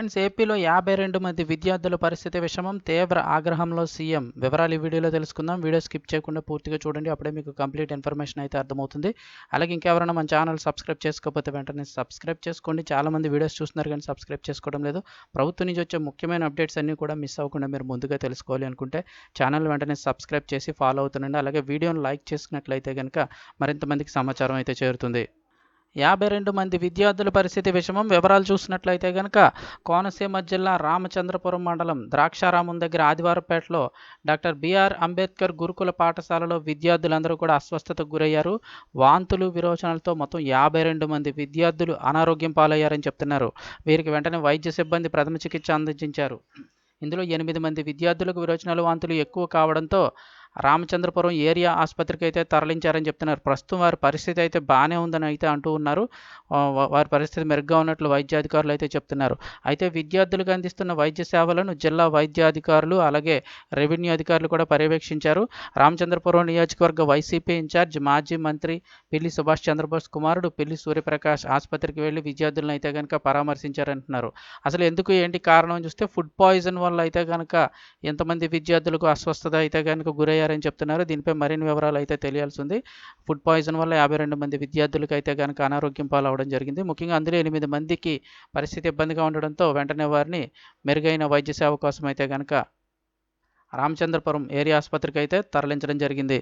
Friends ఏపీలో యాభై రెండు మంది విద్యార్థుల పరిస్థితి విషమం తీవ్ర ఆగ్రహంలో సీఎం. వివరాలు ఈ వీడియోలో తెలుసుకుందాం. వీడియో స్కిప్ చేయకుండా పూర్తిగా చూడండి. అప్పుడే మీకు కంప్లీట్ ఇన్ఫర్మేషన్ అయితే అర్థమవుతుంది. అలాగే ఇంకెవరైనా మన ఛానల్ సబ్స్క్రైబ్ చేసుకోకపోతే వెంటనే సబ్స్క్రైబ్ చేసుకోండి. చాలామంది వీడియోస్ చూస్తున్నారు కానీ సబ్స్క్రైబ్ చేసుకోవడం లేదు. ప్రభుత్వం నుంచి వచ్చే ముఖ్యమైన అప్డేట్స్ అన్నీ కూడా మిస్ అవ్వకుండా మీరు ముందుగా తెలుసుకోవాలి అనుకుంటే ఛానల్ వెంటనే సబ్స్క్రైబ్ చేసి ఫాలో అవుతుండండి. అలాగే వీడియోను లైక్ చేసుకున్నట్లయితే కనుక మరింత మందికి సమాచారం అయితే చేరుతుంది. యాభై రెండు మంది విద్యార్థుల పరిస్థితి విషమం. వివరాలు చూసినట్లయితే కనుక కోనసీమ జిల్లా రామచంద్రపురం మండలం ద్రాక్షారామం దగ్గర ఆదివారపేటలో డాక్టర్ బిఆర్ అంబేద్కర్ గురుకుల పాఠశాలలో విద్యార్థులందరూ కూడా అస్వస్థతకు గురయ్యారు. వాంతులు విరోచనలతో మొత్తం యాభై రెండు మంది విద్యార్థులు అనారోగ్యం పాలయ్యారని చెప్తున్నారు. వీరికి వెంటనే వైద్య సిబ్బంది ప్రథమ చికిత్స అందించారు. ఇందులో ఎనిమిది మంది విద్యార్థులకు విరోచనాలు వాంతులు ఎక్కువ కావడంతో రామచంద్రపురం ఏరియా ఆసుపత్రికి అయితే తరలించారని చెప్తున్నారు. ప్రస్తుతం వారి పరిస్థితి అయితే బాగానే ఉందని అయితే అంటూ ఉన్నారు. వారి పరిస్థితి మెరుగ్గా ఉన్నట్లు వైద్యాధికారులు అయితే చెప్తున్నారు. అయితే విద్యార్థులకు అందిస్తున్న వైద్య సేవలను జిల్లా వైద్యాధికారులు అలాగే రెవెన్యూ అధికారులు కూడా పర్యవేక్షించారు. రామచంద్రపురం నియోజకవర్గ వైసీపీ ఇన్ఛార్జ్ మాజీ మంత్రి పిల్లి సుభాష్ చంద్రబోస్ కుమారుడు పిల్లి సూర్యప్రకాష్ ఆసుపత్రికి వెళ్ళి విద్యార్థులను అయితే కనుక పరామర్శించారంటున్నారు. అసలు ఎందుకు ఏంటి కారణం చూస్తే ఫుడ్ పాయిజన్ వల్ల అయితే కనుక ఎంతమంది విద్యార్థులకు అస్వస్థత అయితే కనుక చేశారని చెప్తున్నారు. దీనిపై మరిన్ని వివరాలు అయితే తెలియాల్సి ఉంది ఫుడ్ పాయిజన్ వల్ల యాభై రెండు మంది విద్యార్థులకు అయితే కనుక అనారోగ్యం పాలవడం జరిగింది. ముఖ్యంగా అందులో ఎనిమిది మందికి పరిస్థితి ఇబ్బందిగా ఉండడంతో వెంటనే వారిని మెరుగైన వైద్య సేవ కోసం అయితే కనుక రామచంద్రపురం ఏరియా ఆసుపత్రికి అయితే తరలించడం జరిగింది.